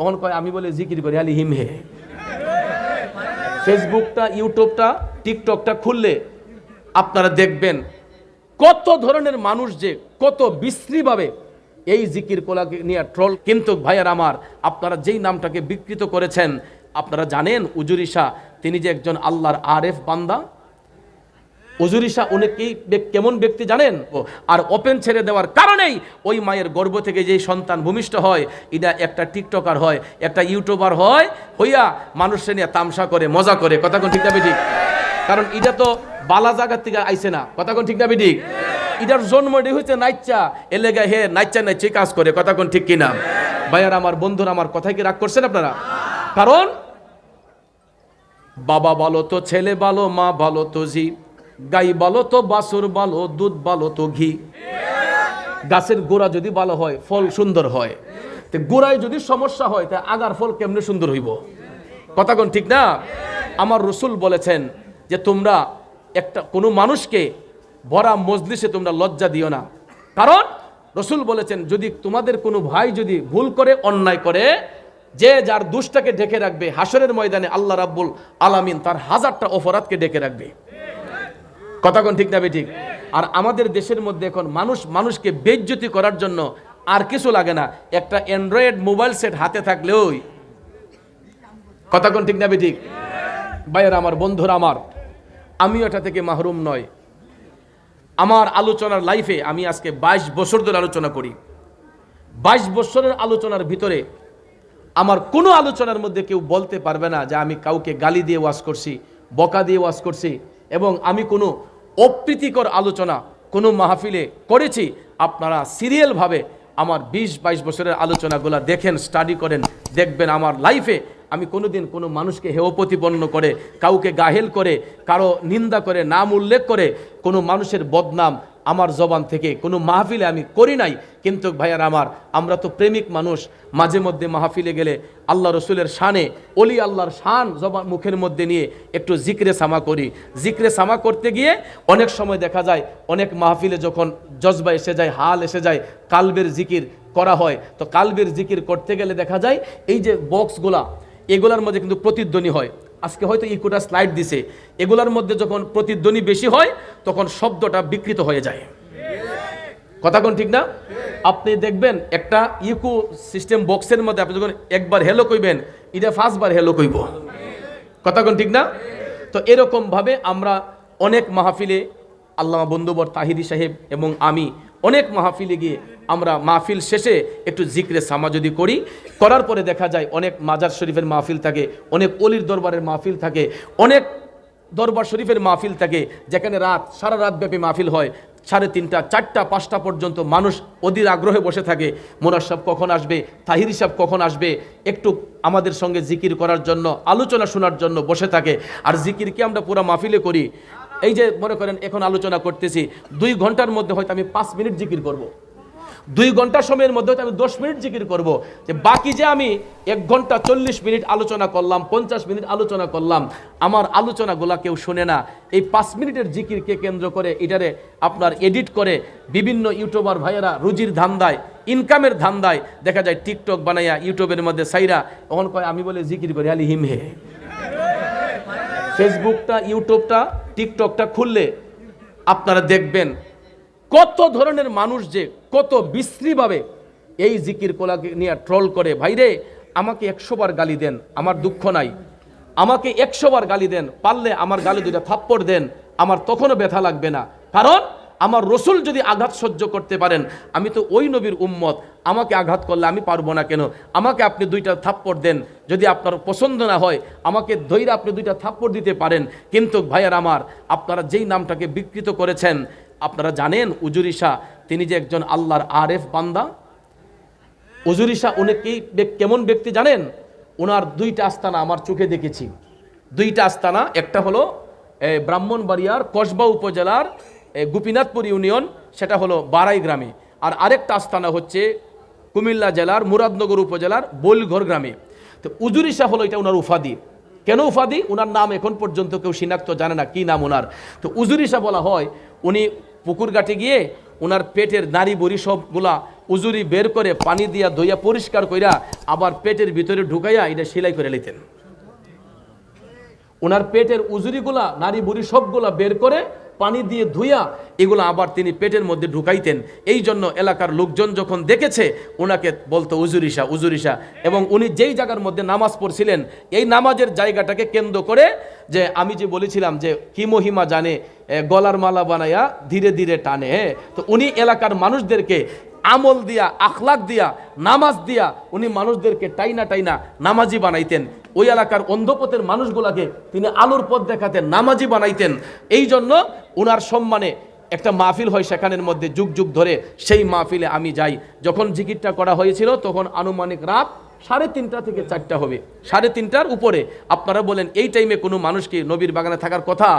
তখন কয়, আমি বলে জিকির করি আলি হিম হে। ফেসবুকটা ইউটিউবটা টিকটকটা খুললে আপনারা দেখবেন কত ধরনের মানুষ যে কত বিশ্রীভাবে এই জিকির কোলাকে নিয়ে ট্রল কিন্তু ভাইয়ার আমার, আপনারা যেই নামটাকে বিকৃত করেছেন, আপনারা জানেন উজুরিশা তিনি যে একজন আল্লাহর আরেফ বান্দা উজুরিশা উনি কি কেমন ব্যক্তি জানেন? আর ওপেন ছেড়ে দেওয়ার কারণেই ওই মায়ের গর্ভ থেকে যেই সন্তান ভূমিষ্ঠ হয় এটা একটা টিকটকার হয়, একটা ইউটিউবার হয়, হইয়া মানুষের নিয়ে তামসা করে, মজা করে। কথা কোন ঠিক না ঠিক কারণ এটা তো বালা জায়গার থেকে আইসে না। কথা কোন ঠিক না ঠিক এটার জন্মটি হচ্ছে নাইচ্চা। এলেগা হে নাইচ্চা নাইচে কাজ করে। কথা কোন ঠিক কিনা? ভাইয়ার, আমার বন্ধুরা, আমার কথায় কি রাগ করছেন আপনারা? কারণ বাবা ভালো তো, ছেলে ভালো, মা ভালো তো, জি। গাই ভালো তো বাসুর ভালো দুধ ভালো তো ঘি। গাছের গোড়া যদি ভালো হয়, ফল সুন্দর হয়। তো গোড়ায় যদি সমস্যা হয়, তা আগার ফল কেমনে সুন্দর হইব? কথা কোন ঠিক না? আমার রসুল বলেছেন যে, তোমরা একটা, কোনো মানুষকে ভরা মজলিসে তোমরা লজ্জা দিও না। কারণ রসুল বলেছেন, যদি তোমাদের কোনো ভাই যদি ভুল করে, অন্যায় করে, যে যার দুষ্টাকে ডেকে রাখবে হাসরের ময়দানে আল্লাহ রাব্বুল আলামিন তার হাজারটা অপরাধকে ডেকে রাখবে। কথা কোন ঠিক না ঠিক। আর আমাদের দেশের মধ্যে এখন মানুষ, মানুষকে বেজ্জতি করার জন্য আর কিছু লাগে না। একটা অ্যান্ড্রয়েড মোবাইল সেট হাতে থাকলেওই কথা কোন ঠিক না ঠিক। ভাইয়ের, আমার বন্ধুরা, আমার আমিও এটা থেকে মাহরুম নয় আমার আলোচনার লাইফে আমি আজকে বাইশ বছর ধরে আলোচনা করি। বাইশ বছরের আলোচনার ভিতরে আমার কোনো আলোচনার মধ্যে কেউ বলতে পারবে না যে আমি কাউকে গালি দিয়ে ওয়াজ করছি, বকা দিয়ে ওয়াজ করছি, এবং আমি কোনো অপ্রীতিকর আলোচনা কোনো মাহফিলে করেছি, আপনারা সিরিয়ালভাবে আমার বিশ বাইশ বছরের আলোচনাগুলো দেখেন স্টাডি করেন, দেখবেন আমার লাইফে আমি কোনোদিন কোনো মানুষকে হেয় প্রতিপন্ন করে, কাউকে গাহেল করে, কারও নিন্দা করে, নাম উল্লেখ করে কোনো মানুষের বদনাম আমার জবান থেকে কোনো মাহফিলে আমি করি নাই। কিন্তু ভাইয়ার আমার, আমরা তো প্রেমিক মানুষ। মাঝে মধ্যে মাহফিলে গেলে আল্লাহ রসুলের শানে, অলি আল্লাহর শান জবান মুখের মধ্যে নিয়ে একটু জিক্রে সামা করি। জিক্রে সামা করতে গিয়ে অনেক সময় দেখা যায়, অনেক মাহফিলে যখন জজবা এসে যায়, হাল এসে যায়, কালবের জিকির করা হয়। তো কালবের জিকির করতে গেলে দেখা যায়, এই যে বক্সগুলা এগুলার মধ্যে কিন্তু প্রতিধ্বনি হয়। আজকে হয়তো ইকোটা স্লাইড দিছে। এগুলার মধ্যে যখন প্রতিধ্বনি বেশি হয়, তখন শব্দটা বিকৃত হয়ে যায়। কথা কোন ঠিক না? আপনি দেখবেন একটা ইকো সিস্টেম বক্সের মধ্যে আপনি যখন একবার হেলো কইবেন, এটা ফার্স্টবার হেলো কইব। কথা কোন ঠিক না? তো এরকম ভাবে আমরা অনেক মাহফিলে আল্লামা বন্ধুবর তাহিরি সাহেব এবং আমি অনেক মাহফিলে গিয়ে আমরা মাহফিল শেষে একটু জিক্রে সামা যদি করি, করার পরে দেখা যায় অনেক মাজার শরীফের মাহফিল থাকে, অনেক অলির দরবারের মাহফিল থাকে, অনেক দরবার শরীফের মাহফিল থাকে, যেখানে রাত, সারা রাত ব্যাপী মাহফিল হয়, সাড়ে তিনটা, চারটা, পাঁচটা পর্যন্ত মানুষ অধীর আগ্রহে বসে থাকে মোনার সাহেব কখন আসবে, তাহিরি সাহেব কখন আসবে, একটু আমাদের সঙ্গে জিকির করার জন্য, আলোচনা শোনার জন্য বসে থাকে, আর জিকির কি আমরা পুরো মাহফিলে করি এই যে মনে করেন, এখন আলোচনা করতেছি, দুই ঘণ্টার মধ্যে হয়তো আমি পাঁচ মিনিট জিকির করব। দুই ঘণ্টা সময়ের মধ্যে আমি দশ মিনিট জিকির করব। যে বাকি যে আমি এক ঘণ্টা চল্লিশ মিনিট আলোচনা করলাম, পঞ্চাশ মিনিট আলোচনা করলাম, আমার আলোচনাগুলা কেউ শোনে না। এই পাঁচ মিনিটের জিকিরকে কেন্দ্র করে এটারে আপনার এডিট করে বিভিন্ন ইউটিউবার ভাইয়েরা রুজির ধান্দায় ইনকামের ধান্দায়, দেখা যায় টিকটক বানাইয়া ইউটিউবের মধ্যে সাইরা, তখন কয়, আমি বলে জিকির করি আলি হিম হে ফেসবুকটা, ইউটিউবটা, টিকটকটা খুললে আপনারা দেখবেন কত ধরনের মানুষ যে কত বিশ্রীভাবে এই জিকির কোলাকে নিয়ে ট্রল করে, ভাইরে, আমাকে একশো বার গালি দেন, আমার দুঃখ নাই। আমাকে একশো বার গালি দেন, পারলে আমার গালি দুইটা থাপ্পড় দেন, আমার তখনও ব্যথা লাগবে না। কারণ আমার রসুল যদি আঘাত সহ্য করতে পারেন, আমি তো ওই নবীর উম্মত, আমাকে আঘাত করলে আমি পারব না কেন? আমাকে আপনি দুইটা থাপ্পড় দেন, যদি আপনার পছন্দ না হয়, আমাকে ধৈর্য আপনি দুইটা থাপ্পড় দিতে পারেন। কিন্তু ভাইয়ার আমার, আপনারা যেই নামটাকে বিকৃত করেছেন আপনারা জানেন উজুরিশা তিনি যে একজন আল্লাহর আরেফ বান্দা। উজুরিশা উনি কি কেমন ব্যক্তি জানেন? ওনার দুইটা আস্তানা আমার চোখে দেখেছি। দুইটা আস্তানা, একটা হলো ব্রাহ্মণবাড়িয়ার কসবা উপজেলার গোপীনাথপুর ইউনিয়ন, সেটা হলো বারাই গ্রামে। আর আরেকটা আস্তানা হচ্ছে কুমিল্লা জেলার, মুরাদনগর উপজেলার বোলঘর গ্রামে। তো উজুরিশা হলো এটা ওনার উফাদি কেন উফাদি ওনার নাম এখন পর্যন্ত কেউ শনাক্ত জানে না, কি নাম ওনার তো উজুরিশা বলা হয়, উনি পুকুর ঘাটে গিয়ে ওনার পেটের নারী বড়ি সবগুলা উজুরি বের করে পানি দিয়া ধুইয়া পরিষ্কার কইরা আবার পেটের ভিতরে ঢুকাইয়া এটা সেলাই করে নিতেন। ওনার পেটের উজুরিগুলা নারী বুড়ি সবগুলা বের করে পানি দিয়ে ধুইয়া এগুলো আবার তিনি পেটের মধ্যে ঢুকাইতেন। এই জন্য এলাকার লোকজন যখন দেখেছে ওনাকে বলতো উজুরিসা উজুরিসা এবং উনি যেই জায়গার মধ্যে নামাজ পড়ছিলেন, এই নামাজের জায়গাটাকে কেন্দ্র করে যে আমি যে বলেছিলাম যে কি মহিমা জানে গলার মালা বানায়া ধীরে ধীরে টানে তো উনি এলাকার মানুষদেরকে আমল দিয়া, আখলাক দিয়া, নামাজ দিয়া উনি মানুষদেরকে টাইনা টাইনা নামাজি বানাইতেন। ওই এলাকার অন্ধপথের মানুষগুলাকে তিনি আলোর পথ দেখাতেন নামাজি বানাইতেন। এই জন্য ওনার সম্মানে একটা মাহফিল হয় সেখানের মধ্যে যুগ যুগ ধরে। সেই মাহফিলে আমি যাই। যখন জিকিরটা করা হয়েছিল তখন আনুমানিক রাত সাড়ে তিনটা থেকে চারটা হবে। সাড়ে তিনটার উপরে আপনারা বলেন, এই টাইমে কোনো মানুষ কি নবীর বাগানে থাকার কথা?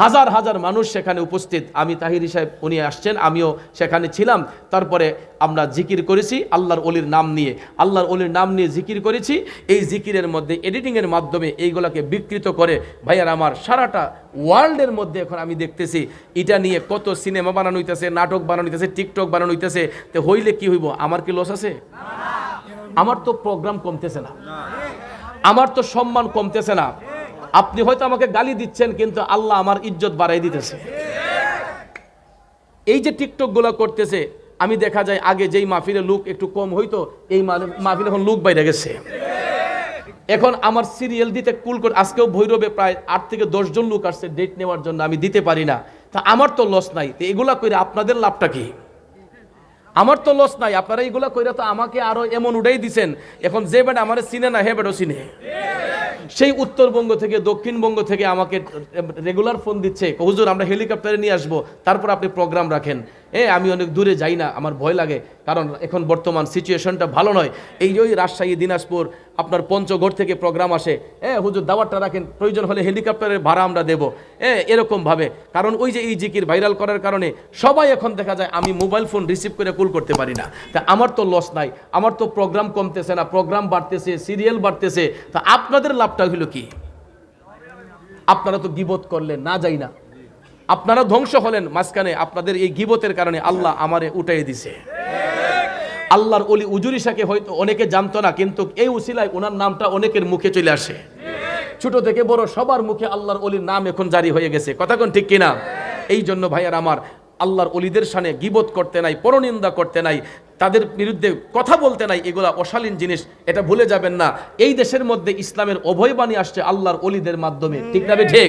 হাজার হাজার মানুষ সেখানে উপস্থিত। আমি তাহির সাহেব, উনি আসছেন, আমিও সেখানে ছিলাম। তারপরে আমরা জিকির করেছি আল্লাহর অলির নাম নিয়ে। আল্লাহর অলির নাম নিয়ে জিকির করেছি। এই জিকিরের মধ্যে এডিটিংয়ের মাধ্যমে এইগুলাকে বিকৃত করে, ভাইয়ার আমার সারাটা ওয়ার্ল্ডের মধ্যে এখন আমি দেখতেছি। এটা নিয়ে কত সিনেমা বানানো হইতেছে, নাটক বানানো হইতেছে টিকটক বানানো হইতেছে। তো হইলে কি হইব? আমার কি লস আছে? আমার তো প্রোগ্রাম কমতেছে না। আমার তো সম্মান কমতেছে না। আপনি হয়তো আমাকে গালি দিচ্ছেন, কিন্তু আল্লাহ আমার ইজ্জত বাড়াই দিতেছে। এই যে টিকটকগুলো করতেছে, আমি দেখা যায় আগে যেই মাহফিলে লুক একটু কম হইতো, এই মাহফিলে এখন লুক বাইরে গেছে। এখন আমার সিরিয়াল দিতে কুল করে, আজকেও ভৈরবে প্রায় আট থেকে দশজন লোক আসছে ডেট নেওয়ার জন্য আমি দিতে পারি না। তা আমার তো লস নাই। এগুলা করে আপনাদের লাভটা কি? আমার তো লস নাই, আপনারা এইগুলা কইরা তো আমাকে আরও এমন উড়াই দিছেন। এখন যে বেটা আমার চিনে না, হে বেটাও চিনে। সেই উত্তরবঙ্গ থেকে, দক্ষিণবঙ্গ থেকে আমাকে রেগুলার ফোন দিচ্ছে। হুজুর, আমরা হেলিকপ্টারে নিয়ে আসব, তারপর আপনি প্রোগ্রাম রাখেন। এ, আমি অনেক দূরে যাই না, আমার ভয় লাগে, কারণ এখন বর্তমান সিচুয়েশনটা ভালো নয়। এই যে ওই রাজশাহী, দিনাজপুর, আপনার পঞ্চগড় থেকে প্রোগ্রাম আসে, এ, হুজুর দাওয়াতটা রাখেন, প্রয়োজন হলে হেলিকপ্টারের ভাড়া আমরা দেবো। এ, এরকম ভাবে। কারণ ওই যে এই জিকির ভাইরাল করার কারণে সবাই এখন দেখা যায় আমি মোবাইল ফোন রিসিভ করে কুল করতে পারি না। তা আমার তো লস নাই, আমার তো প্রোগ্রাম কমতেছে না প্রোগ্রাম বাড়তেছে সিরিয়াল বাড়তেছে, তা আপনাদের লাভটা হলো কি? আপনারা তো গিবোধ করলেন, না যাই না। আপনারা ধ্বংস হলেন মাঝখানে আপনাদের এই গিবতের কারণে আল্লাহ আমারে উঠাই দিছে। আল্লাহর অলি উজুরিসাকে হয়তো অনেকে জানতো না, কিন্তু এই উসিলায় ওনার নামটা অনেকের মুখে চলে আসে। ছোট থেকে বড় সবার মুখে আল্লাহর অলির নাম এখন জারি হয়ে গেছে। কথা কোন ঠিক কিনা? এই জন্য ভাইয়ার আমার আল্লাহর অলিদের সানে গিবত করতে নাই, পরনিন্দা করতে নাই, তাদের বিরুদ্ধে কথা বলতে নাই, এগুলা অশালীন জিনিস, এটা ভুলে যাবেন না। এই দেশের মধ্যে ইসলামের অভয় বাণী আসছে আল্লাহর অলিদের মাধ্যমে। ঠিক না ঠিক?